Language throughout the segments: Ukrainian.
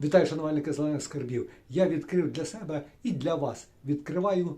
Вітаю, шанувальники зелених скарбів. Я відкрив для себе і для вас відкриваю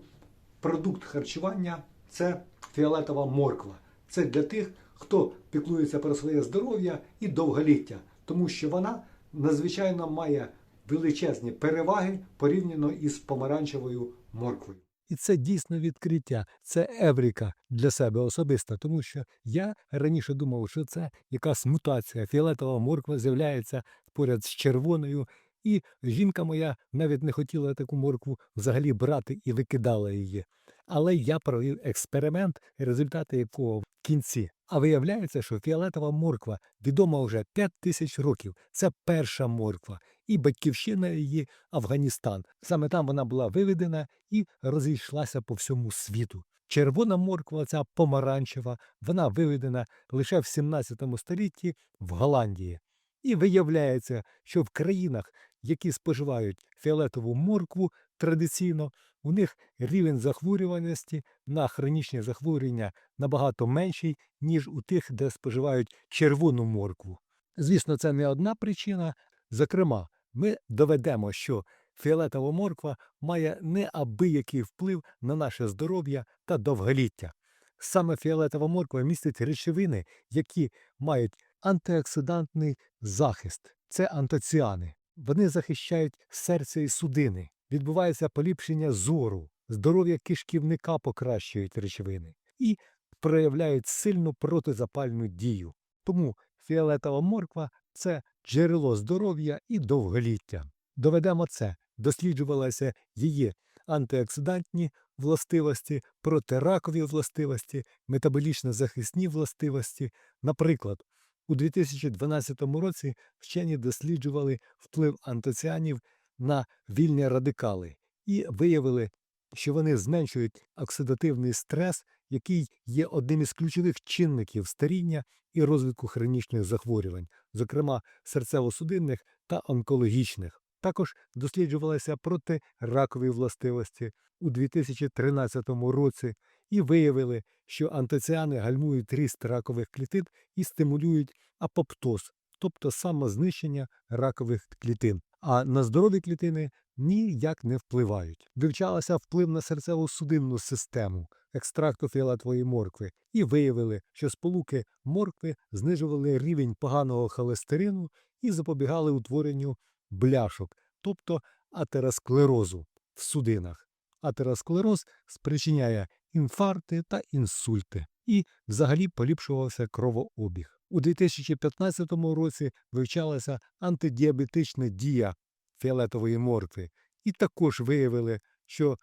продукт харчування. Це фіолетова морква. Це для тих, хто піклується про своє здоров'я і довголіття, тому що вона надзвичайно має величезні переваги порівняно із помаранчевою морквою. І це дійсно відкриття, це евріка для себе особисто, тому що я раніше думав, що це якась мутація. Фіолетова морква з'являється поряд з червоною, і жінка моя навіть не хотіла таку моркву взагалі брати і викидала її. Але я провів експеримент, результати якого в кінці. А виявляється, що фіолетова морква відома вже 5 тисяч років. Це перша морква, і батьківщина її Афганістан. Саме там вона була виведена і розійшлася по всьому світу. Червона морква, ця помаранчева, вона виведена лише в 17 столітті в Голландії. І виявляється, що в країнах, які споживають фіолетову моркву традиційно, у них рівень захворюваності на хронічні захворювання набагато менший, ніж у тих, де споживають червону моркву. Звісно, це не одна причина. Зокрема, ми доведемо, що фіолетова морква має неабиякий вплив на наше здоров'я та довголіття. Саме фіолетова морква містить речовини, які мають антиоксидантний захист. Це антоціани. Вони захищають серце і судини. Відбувається поліпшення зору, здоров'я кишківника покращують речовини і проявляють сильну протизапальну дію. Тому фіолетова морква це джерело здоров'я і довголіття. Доведемо це. Досліджувалися її антиоксидантні властивості, протиракові властивості, метаболічно захисні властивості. Наприклад, у 2012 році вчені досліджували вплив антоціанів на вільні радикали і виявили, що вони зменшують оксидативний стрес, який є одним із ключових чинників старіння і розвитку хронічних захворювань, зокрема серцево-судинних та онкологічних. Також досліджувалися протиракові властивості у 2013 році і виявили, що антоціани гальмують ріст ракових клітин і стимулюють апоптоз, тобто самознищення ракових клітин. А на здорові клітини ніяк не впливають. Вивчалася вплив на серцево-судинну систему екстракту фіолетової моркви і виявили, що сполуки моркви знижували рівень поганого холестерину і запобігали утворенню бляшок, тобто атеросклерозу в судинах. Атеросклероз спричиняє інфаркти та інсульти і взагалі поліпшувався кровообіг. У 2015 році вивчалася антидіабетична дія фіолетової моркви, і також виявили, що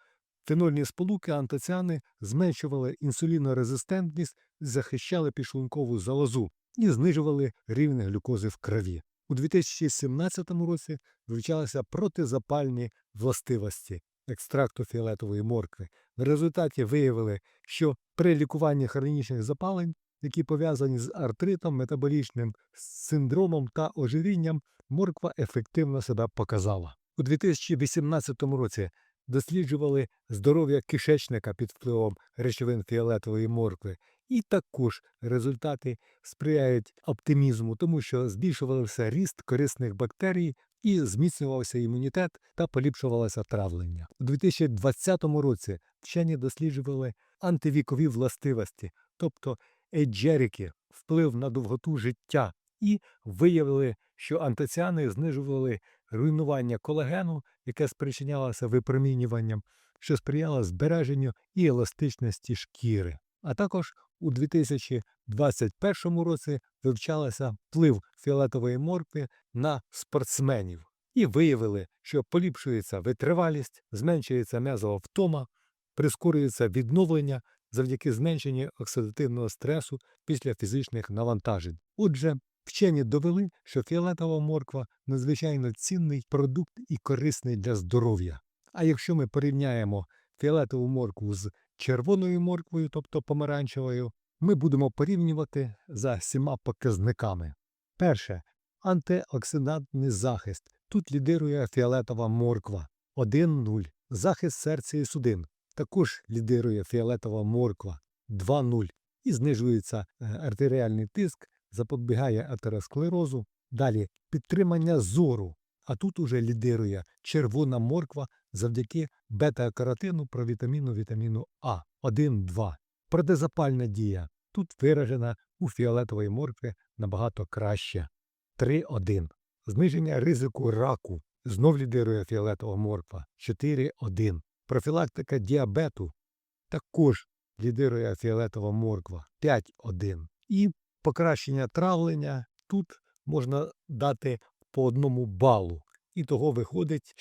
фенольні сполуки антоціани зменшували інсулінорезистентність, захищали підшлункову залозу і знижували рівень глюкози в крові. У 2017 році вивчалися протизапальні властивості екстракту фіолетової моркви. В результаті виявили, що при лікуванні хронічних запалень, які пов'язані з артритом, метаболічним синдромом та ожирінням, морква ефективно себе показала. У 2018 році досліджували здоров'я кишечника під впливом речовин фіолетової моркви. І також результати сприяють оптимізму, тому що збільшувався ріст корисних бактерій і зміцнювався імунітет та поліпшувалося травлення. У 2020 році вчені досліджували антивікові властивості, тобто еджерики, вплив на довготу життя, і виявили, що антоціани знижували руйнування колагену, яке спричинялося випромінюванням, що сприяло збереженню і еластичності шкіри. А також у 2021 році вивчалося вплив фіолетової моркви на спортсменів і виявили, що поліпшується витривалість, зменшується м'язова втома, прискорюється відновлення завдяки зменшенню оксидативного стресу після фізичних навантажень. Отже, вчені довели, що фіолетова морква надзвичайно цінний продукт і корисний для здоров'я. А якщо ми порівняємо фіолетову моркву з червоною морквою, тобто помаранчевою, ми будемо порівнювати за сіма показниками. Перше антиоксидантний захист. Тут лідирує фіолетова морква 1-0. Захист серця і судин. Також лідирує фіолетова морква 2-0. І знижується е, артеріальний тиск, запобігає атеросклерозу. Далі підтримання зору. А тут уже лідирує червона морква завдяки бета-каротину провітаміну вітаміну А 1-2. Протизапальна дія тут виражена у фіолетової моркви набагато краще. 3-1. Зниження ризику раку. Знов лідирує фіолетова морква 4-1. Профілактика діабету також лідирує фіолетова морква 5-1. І покращення травлення тут можна дати по одному балу. І того виходить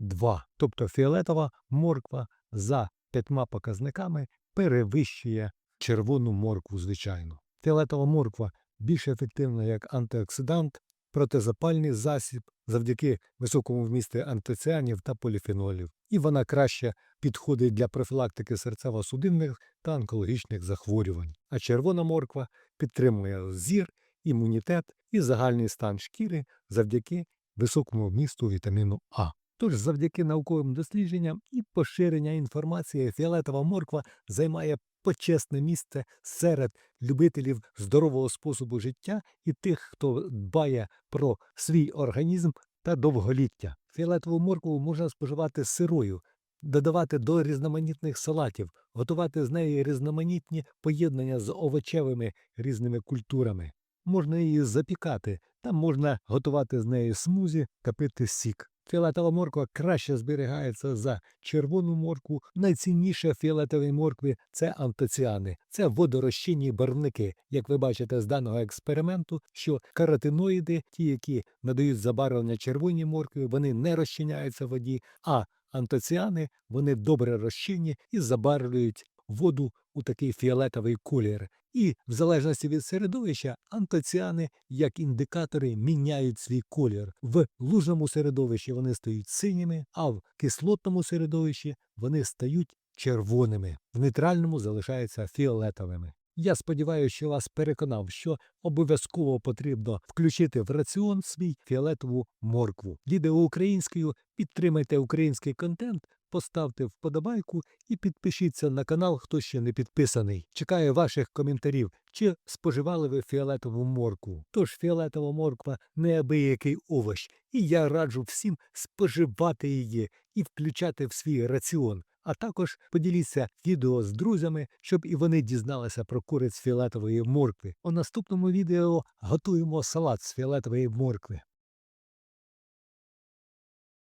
6-2. Тобто фіолетова морква за п'ятьма показниками перевищує червону моркву, звичайно. Фіолетова морква більш ефективна як антиоксидант, протизапальний засіб завдяки високому вмісту антоціанів та поліфенолів. І вона краще підходить для профілактики серцево-судинних та онкологічних захворювань. А червона морква підтримує зір, імунітет і загальний стан шкіри завдяки високому вмісту вітаміну А. Тож, завдяки науковим дослідженням і поширення інформації, фіолетова морква займає почесне місце серед любителів здорового способу життя і тих, хто дбає про свій організм та довголіття. Фіолетову моркву можна споживати сирою, додавати до різноманітних салатів, готувати з неї різноманітні поєднання з овочевими різними культурами. Можна її запікати, та можна готувати з неї смузі капити сік. Фіолетова морква краще зберігається за червону моркву. Найцінніше в фіолетовій моркві це антоціани, це водорозчинні барвники. Як ви бачите з даного експерименту, що каротиноїди, ті, які надають забарвлення червоній моркві, вони не розчиняються в воді, а антоціани вони добре розчинні і забарвлюють воду у такий фіолетовий колір. І в залежності від середовища антоціани, як індикатори, міняють свій колір. В лужному середовищі вони стають синіми, а в кислотному середовищі вони стають червоними. В нейтральному залишаються фіолетовими. Я сподіваюся, що вас переконав, що обов'язково потрібно включити в раціон свій фіолетову моркву. Відео українською підтримайте український контент, поставте вподобайку і підпишіться на канал, хто ще не підписаний. Чекаю ваших коментарів, чи споживали ви фіолетову моркву. Тож фіолетова морква неабиякий овощ, і я раджу всім споживати її і включати в свій раціон. А також поділіться відео з друзями, щоб і вони дізналися про куриць фіолетової моркви. У наступному відео готуємо салат з фіолетової моркви.